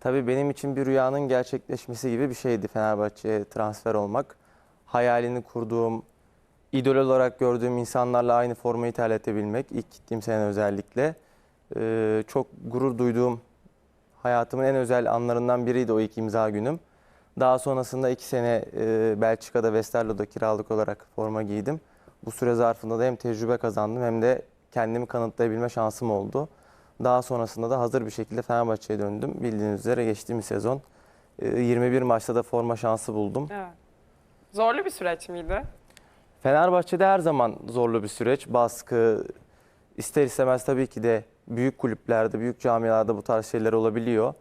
Tabii benim için bir rüyanın gerçekleşmesi gibi bir şeydi Fenerbahçe'ye transfer olmak. Hayalini kurduğum, idol olarak gördüğüm insanlarla aynı formayı terletebilmek, ilk gittiğim sene özellikle. Ee, çok gurur duyduğum, hayatımın en özel anlarından biriydi o ilk imza günüm. Daha sonrasında iki sene e, Belçika'da Westerlo'da kiralık olarak forma giydim. Bu süre zarfında da hem tecrübe kazandım hem de kendimi kanıtlayabilme şansım oldu. Daha sonrasında da hazır bir şekilde Fenerbahçe'ye döndüm. Bildiğiniz üzere geçtiğimiz sezon e, 21 maçta da forma şansı buldum. Evet. Zorlu bir süreç miydi? Fenerbahçe'de her zaman zorlu bir süreç. Baskı ister istemez tabii ki de büyük kulüplerde, büyük camialarda bu tarz şeyler olabiliyor.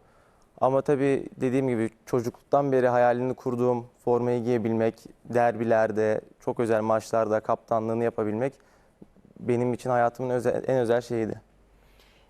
Ama tabii dediğim gibi çocukluktan beri hayalini kurduğum formayı giyebilmek, derbilerde, çok özel maçlarda kaptanlığını yapabilmek benim için hayatımın özel, en özel şeyiydi.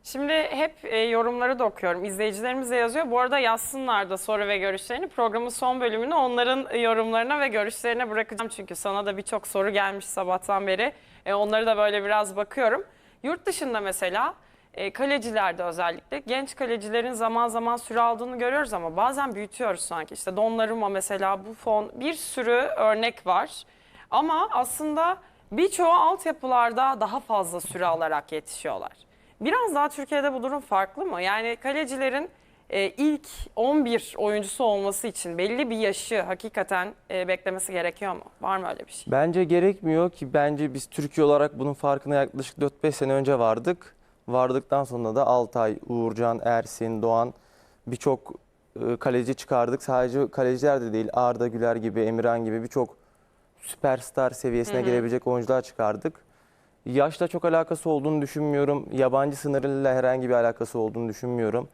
Şimdi hep e, yorumları da okuyorum. İzleyicilerimiz de yazıyor. Bu arada yazsınlar da soru ve görüşlerini. Programın son bölümünü onların yorumlarına ve görüşlerine bırakacağım. Çünkü sana da birçok soru gelmiş sabahtan beri. E, onları da böyle biraz bakıyorum. Yurt dışında mesela e, kalecilerde özellikle genç kalecilerin zaman zaman süre aldığını görüyoruz ama bazen büyütüyoruz sanki. İşte Donnarumma mesela bu fon bir sürü örnek var. Ama aslında birçoğu altyapılarda daha fazla süre alarak yetişiyorlar. Biraz daha Türkiye'de bu durum farklı mı? Yani kalecilerin e, ilk 11 oyuncusu olması için belli bir yaşı hakikaten e, beklemesi gerekiyor mu? Var mı öyle bir şey? Bence gerekmiyor ki bence biz Türkiye olarak bunun farkına yaklaşık 4-5 sene önce vardık. Vardıktan sonra da Altay, Uğurcan, Ersin, Doğan birçok e, kaleci çıkardık. Sadece kaleciler de değil Arda Güler gibi, Emirhan gibi birçok süperstar seviyesine gelebilecek oyuncular çıkardık. Yaşla çok alakası olduğunu düşünmüyorum. Yabancı sınırıyla herhangi bir alakası olduğunu düşünmüyorum.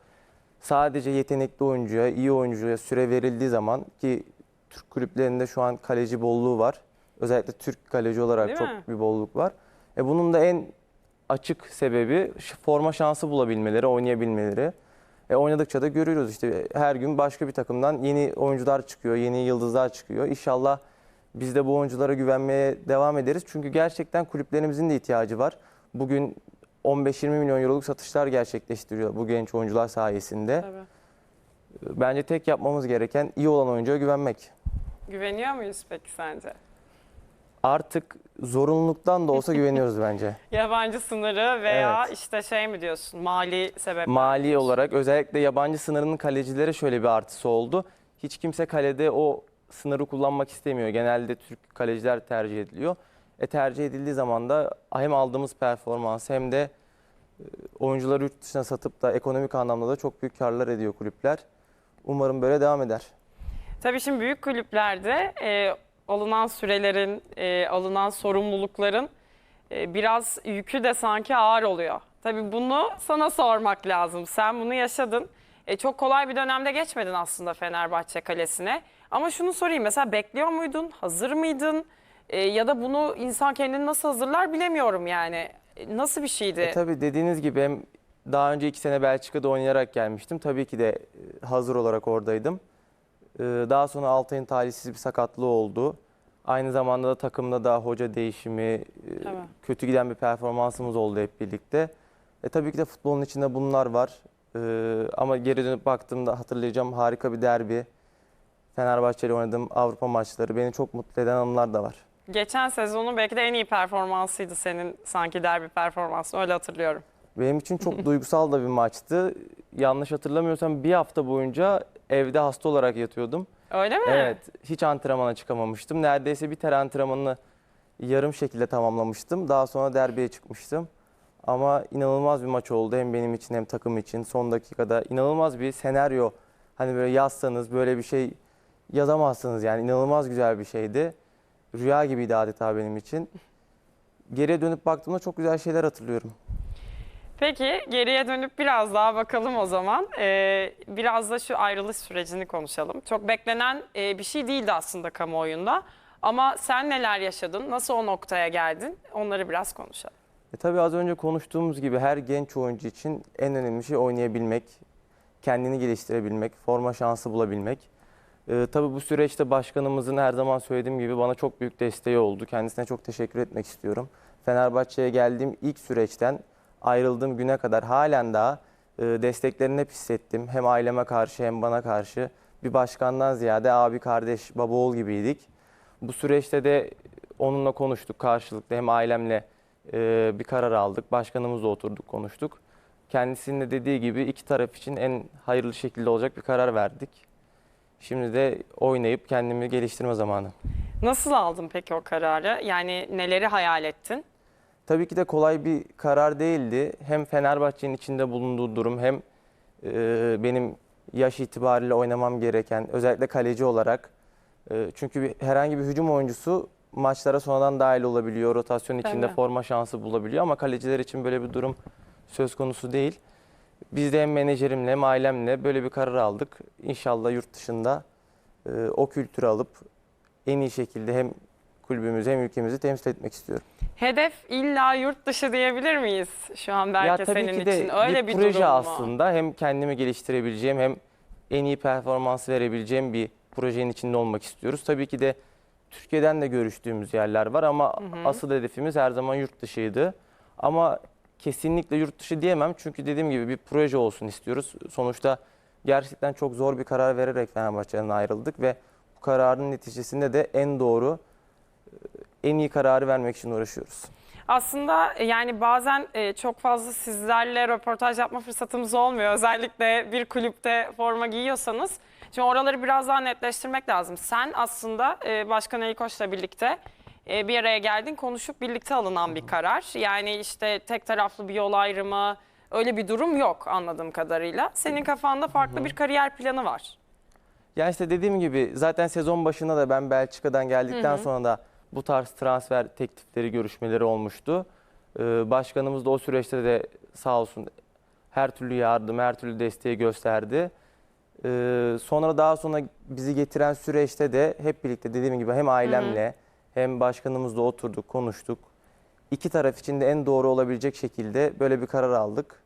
Sadece yetenekli oyuncuya, iyi oyuncuya süre verildiği zaman ki Türk kulüplerinde şu an kaleci bolluğu var. Özellikle Türk kaleci olarak Değil çok mi? bir bolluk var. E bunun da en açık sebebi forma şansı bulabilmeleri, oynayabilmeleri. E oynadıkça da görüyoruz işte her gün başka bir takımdan yeni oyuncular çıkıyor, yeni yıldızlar çıkıyor. İnşallah biz de bu oyunculara güvenmeye devam ederiz. Çünkü gerçekten kulüplerimizin de ihtiyacı var. Bugün 15-20 milyon euroluk satışlar gerçekleştiriyor bu genç oyuncular sayesinde. Tabii. Bence tek yapmamız gereken iyi olan oyuncuya güvenmek. Güveniyor muyuz peki sence? Artık zorunluluktan da olsa güveniyoruz bence. Yabancı sınırı veya Evet. işte şey mi diyorsun mali sebepler. Mali diyorsun. olarak özellikle yabancı sınırının kalecilere şöyle bir artısı oldu. Hiç kimse kalede o sınırı kullanmak istemiyor. Genelde Türk kaleciler tercih ediliyor. E tercih edildiği zaman da hem aldığımız performans hem de e, oyuncuları yurt dışına satıp da ekonomik anlamda da çok büyük karlar ediyor kulüpler. Umarım böyle devam eder. Tabii şimdi büyük kulüplerde e, alınan sürelerin, e, alınan sorumlulukların e, biraz yükü de sanki ağır oluyor. Tabii bunu sana sormak lazım. Sen bunu yaşadın. E, çok kolay bir dönemde geçmedin aslında Fenerbahçe kalesine. Ama şunu sorayım mesela bekliyor muydun? Hazır mıydın? E, ya da bunu insan kendini nasıl hazırlar bilemiyorum yani. E, Nasıl bir şeydi? E tabii dediğiniz gibi hem daha önce iki sene Belçika'da oynayarak gelmiştim. Tabii ki de e, hazır olarak oradaydım. E, Daha sonra Altay'ın talihsiz bir sakatlığı oldu. Aynı zamanda da takımda da hoca değişimi, e, kötü giden bir performansımız oldu hep birlikte. E tabii ki de futbolun içinde bunlar var. E, ama geri dönüp baktığımda hatırlayacağım harika bir derbi. Fenerbahçe ile oynadığım Avrupa maçları beni çok mutlu eden anılar da var. Geçen sezonun belki de en iyi performansıydı senin sanki derbi performansı öyle hatırlıyorum. Benim için çok duygusal da bir maçtı. Yanlış hatırlamıyorsam bir hafta boyunca evde hasta olarak yatıyordum. Öyle mi? Evet, hiç antrenmana çıkamamıştım. Neredeyse bir ter antrenmanını yarım şekilde tamamlamıştım. Daha sonra derbiye çıkmıştım. Ama inanılmaz bir maç oldu hem benim için hem takım için. Son dakikada inanılmaz bir senaryo. Hani böyle yazsanız böyle bir şey yazamazsınız yani inanılmaz güzel bir şeydi. Rüya gibiydi adeta benim için. Geriye dönüp baktığımda çok güzel şeyler hatırlıyorum. Peki geriye dönüp biraz daha bakalım o zaman. Ee, biraz da şu ayrılış sürecini konuşalım. Çok beklenen e, bir şey değildi aslında kamuoyunda. Ama sen neler yaşadın? Nasıl o noktaya geldin? Onları biraz konuşalım. E tabii az önce konuştuğumuz gibi her genç oyuncu için en önemli şey oynayabilmek, kendini geliştirebilmek, forma şansı bulabilmek. E, tabii bu süreçte başkanımızın her zaman söylediğim gibi bana çok büyük desteği oldu. Kendisine çok teşekkür etmek istiyorum. Fenerbahçe'ye geldiğim ilk süreçten ayrıldığım güne kadar halen daha e, desteklerini hep hissettim. Hem aileme karşı hem bana karşı. Bir başkandan ziyade abi, kardeş, baba, oğul gibiydik. Bu süreçte de onunla konuştuk karşılıklı. Hem ailemle e, bir karar aldık. Başkanımızla oturduk, konuştuk. Kendisinin de dediği gibi iki taraf için en hayırlı şekilde olacak bir karar verdik. Şimdi de oynayıp kendimi geliştirme zamanı. Nasıl aldın peki o kararı? Yani neleri hayal ettin? Tabii ki de kolay bir karar değildi. Hem Fenerbahçe'nin içinde bulunduğu durum hem e, benim yaş itibariyle oynamam gereken özellikle kaleci olarak. E, çünkü bir, herhangi bir hücum oyuncusu maçlara sonradan dahil olabiliyor. Rotasyon içinde Tabii. forma şansı bulabiliyor ama kaleciler için böyle bir durum söz konusu değil. Biz de hem menajerimle hem ailemle böyle bir karar aldık. İnşallah yurt dışında e, o kültürü alıp en iyi şekilde hem kulübümüzü hem ülkemizi temsil etmek istiyorum. Hedef illa yurt dışı diyebilir miyiz şu an belki senin için? Öyle bir bir, proje durum mu? aslında. Hem kendimi geliştirebileceğim hem en iyi performans verebileceğim bir projenin içinde olmak istiyoruz. Tabii ki de Türkiye'den de görüştüğümüz yerler var ama asıl hedefimiz her zaman yurt dışıydı. Ama kesinlikle yurt dışı diyemem çünkü dediğim gibi bir proje olsun istiyoruz. Sonuçta gerçekten çok zor bir karar vererek Fenerbahçe'den ayrıldık ve bu kararın neticesinde de en doğru, en iyi kararı vermek için uğraşıyoruz. Aslında e, yani bazen e, çok fazla sizlerle röportaj yapma fırsatımız olmuyor. Özellikle bir kulüpte forma giyiyorsanız. Şimdi oraları biraz daha netleştirmek lazım. Sen aslında e, Başkan Ali Koç'la birlikte e, bir araya geldin, konuşup birlikte alınan bir karar. Yani işte tek taraflı bir yol ayrımı, öyle bir durum yok anladığım kadarıyla. Senin kafanda farklı bir kariyer planı var. Yani işte dediğim gibi zaten sezon başında da ben Belçika'dan geldikten sonra da bu tarz transfer teklifleri, görüşmeleri olmuştu. Ee, başkanımız da o süreçte de sağ olsun her türlü yardım, her türlü desteği gösterdi. Ee, sonra daha sonra bizi getiren süreçte de hep birlikte dediğim gibi hem ailemle hem başkanımızla oturduk, konuştuk. İki taraf için de en doğru olabilecek şekilde böyle bir karar aldık.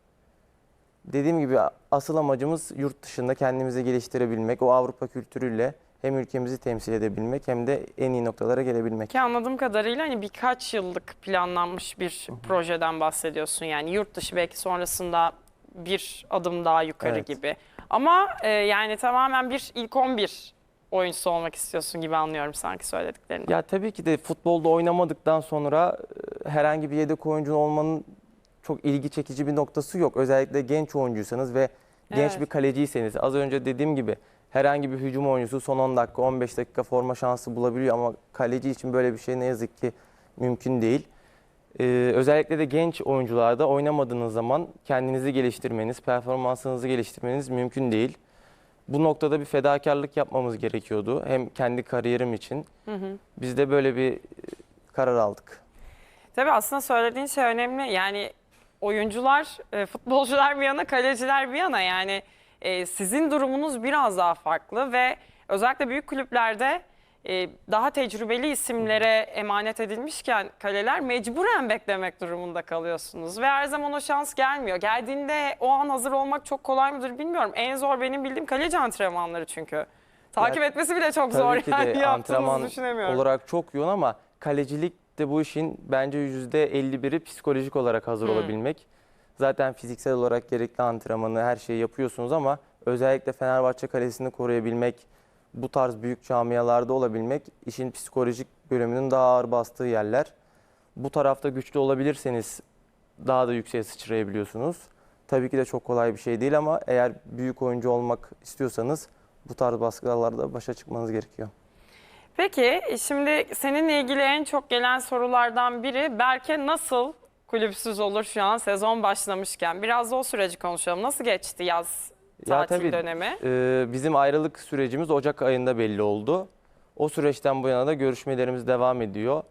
Dediğim gibi asıl amacımız yurt dışında kendimizi geliştirebilmek, o Avrupa kültürüyle hem ülkemizi temsil edebilmek hem de en iyi noktalara gelebilmek. Ki anladığım kadarıyla hani birkaç yıllık planlanmış bir projeden bahsediyorsun. Yani yurt dışı belki sonrasında bir adım daha yukarı Evet. gibi. Ama e, yani tamamen bir ilk 11 oyuncusu olmak istiyorsun gibi anlıyorum sanki söylediklerinden. Ya tabii ki de futbolda oynamadıktan sonra e, herhangi bir yedek oyuncunun olmanın çok ilgi çekici bir noktası yok. Özellikle genç oyuncuysanız ve genç Evet. bir kaleciyseniz. Az önce dediğim gibi herhangi bir hücum oyuncusu son 10 dakika 15 dakika forma şansı bulabiliyor ama kaleci için böyle bir şey ne yazık ki mümkün değil. Ee, özellikle de genç oyuncularda oynamadığınız zaman kendinizi geliştirmeniz, performansınızı geliştirmeniz mümkün değil. Bu noktada bir fedakarlık yapmamız gerekiyordu. Hem kendi kariyerim için. Biz de böyle bir e, karar aldık. Tabii aslında söylediğin şey önemli. Yani oyuncular, e, futbolcular bir yana, kaleciler bir yana yani e, sizin durumunuz biraz daha farklı ve özellikle büyük kulüplerde e, daha tecrübeli isimlere emanet edilmişken kaleler mecburen beklemek durumunda kalıyorsunuz ve her zaman o şans gelmiyor. Geldiğinde o an hazır olmak çok kolay mıdır bilmiyorum. En zor benim bildiğim kaleci antrenmanları çünkü. Takip Ya, etmesi bile çok zor ki yani de antrenman düşünemiyorum. olarak çok yoğun ama kalecilik de bu işin bence %51'i psikolojik olarak hazır Hmm. olabilmek. Zaten fiziksel olarak gerekli antrenmanı her şeyi yapıyorsunuz ama özellikle Fenerbahçe kalesini koruyabilmek, bu tarz büyük camialarda olabilmek işin psikolojik bölümünün daha ağır bastığı yerler. Bu tarafta güçlü olabilirseniz daha da yükseğe sıçrayabiliyorsunuz. Tabii ki de çok kolay bir şey değil ama eğer büyük oyuncu olmak istiyorsanız bu tarz baskılarla başa çıkmanız gerekiyor. Peki şimdi seninle ilgili en çok gelen sorulardan biri Berke nasıl kulüpsüz olur şu an sezon başlamışken? Biraz da o süreci konuşalım. Nasıl geçti yaz Ya tatil tabii, dönemi? Ee, bizim ayrılık sürecimiz Ocak ayında belli oldu. O süreçten bu yana da görüşmelerimiz devam ediyor.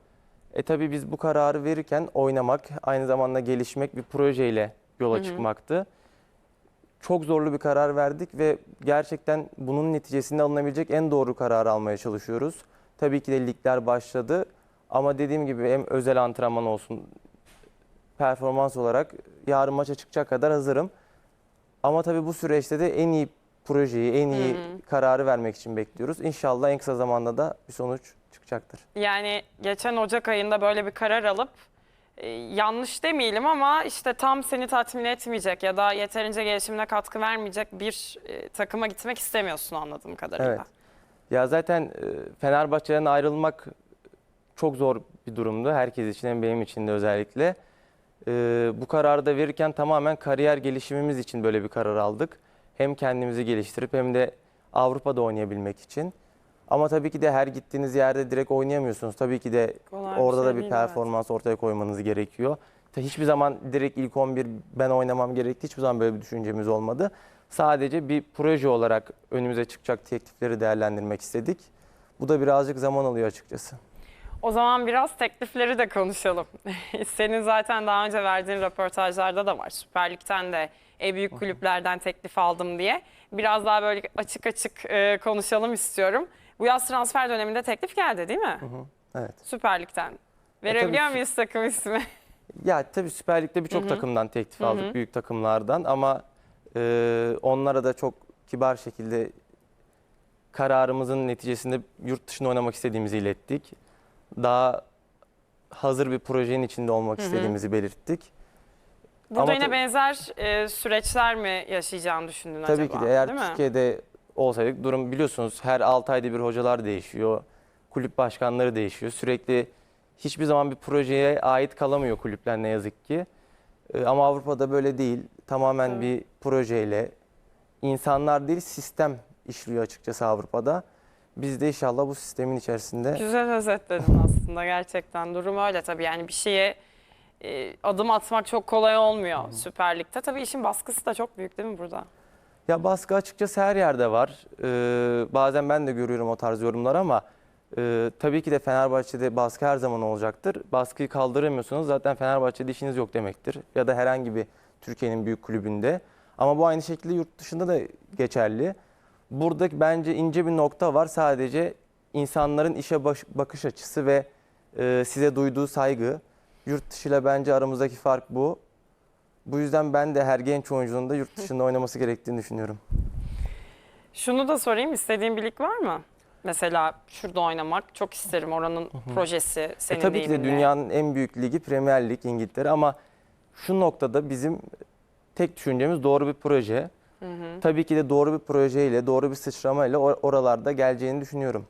E tabii biz bu kararı verirken oynamak, aynı zamanda gelişmek bir projeyle yola çıkmaktı. Çok zorlu bir karar verdik ve gerçekten bunun neticesinde alınabilecek en doğru kararı almaya çalışıyoruz. Tabii ki de ligler başladı ama dediğim gibi hem özel antrenman olsun, performans olarak yarın maça çıkacak kadar hazırım. Ama tabii bu süreçte de en iyi projeyi, en iyi kararı vermek için bekliyoruz. İnşallah en kısa zamanda da bir sonuç çıkacaktır. Yani geçen Ocak ayında böyle bir karar alıp e, yanlış demeyelim ama işte tam seni tatmin etmeyecek ya da yeterince gelişimine katkı vermeyecek bir e, takıma gitmek istemiyorsun anladığım kadarıyla. Evet. Ya zaten e, Fenerbahçe'den ayrılmak çok zor bir durumdu. Herkes için hem benim için de özellikle. E, bu kararı da verirken tamamen kariyer gelişimimiz için böyle bir karar aldık. Hem kendimizi geliştirip hem de Avrupa'da oynayabilmek için. Ama tabii ki de her gittiğiniz yerde direkt oynayamıyorsunuz. Tabii ki de Kolay orada şey da bir değil, evet. performans ortaya koymanız gerekiyor. Ta- Hiçbir zaman direkt ilk 11 ben oynamam gerekti. Hiçbir zaman böyle bir düşüncemiz olmadı. Sadece bir proje olarak önümüze çıkacak teklifleri değerlendirmek istedik. Bu da birazcık zaman alıyor açıkçası. O zaman biraz teklifleri de konuşalım. Senin zaten daha önce verdiğin röportajlarda da var. Süper Lig'den de e, büyük kulüplerden teklif aldım diye. Biraz daha böyle açık açık e, konuşalım istiyorum. Bu yaz transfer döneminde teklif geldi değil mi? Evet. Süper Lig'den. Verebiliyor tabii. muyuz takım ismi? Ya tabii Süper Lig'de birçok takımdan teklif aldık, büyük takımlardan ama e, onlara da çok kibar şekilde kararımızın neticesinde yurt dışında oynamak istediğimizi ilettik. Daha hazır bir projenin içinde olmak istediğimizi belirttik. Burada Ama yine benzer e, süreçler mi yaşayacağını düşündün Tabii acaba? ki de eğer değil mi? Türkiye'de olsaydık durum biliyorsunuz her 6 ayda bir hocalar değişiyor. Kulüp başkanları değişiyor. Sürekli hiçbir zaman bir projeye ait kalamıyor kulüpler ne yazık ki. Ee, Ama Avrupa'da böyle değil. Tamamen bir projeyle insanlar değil sistem işliyor açıkçası Avrupa'da. Biz de inşallah bu sistemin içerisinde Güzel özetledin aslında gerçekten. Durum öyle tabii yani bir şeye e, adım atmak çok kolay olmuyor Süper Lig'de. Tabii işin baskısı da çok büyük değil mi burada? Ya baskı açıkçası her yerde var. Ee, bazen ben de görüyorum o tarz yorumlar ama e, tabii ki de Fenerbahçe'de baskı her zaman olacaktır. Baskıyı kaldıramıyorsanız zaten Fenerbahçe'de işiniz yok demektir. Ya da herhangi bir Türkiye'nin büyük kulübünde. Ama bu aynı şekilde yurt dışında da geçerli. Burada bence ince bir nokta var. Sadece insanların işe baş- bakış açısı ve e, size duyduğu saygı. Yurt dışıyla bence aramızdaki fark bu. Bu yüzden ben de her genç oyuncunun da yurt dışında oynaması gerektiğini düşünüyorum. Şunu da sorayım istediğin bir lig var mı? Mesela şurada oynamak çok isterim oranın projesi E senin tabii ki de deyiminle. dünyanın en büyük ligi Premier Lig İngiltere ama şu noktada bizim tek düşüncemiz doğru bir proje. Tabii ki de doğru bir projeyle, doğru bir sıçramayla or- oralarda geleceğini düşünüyorum.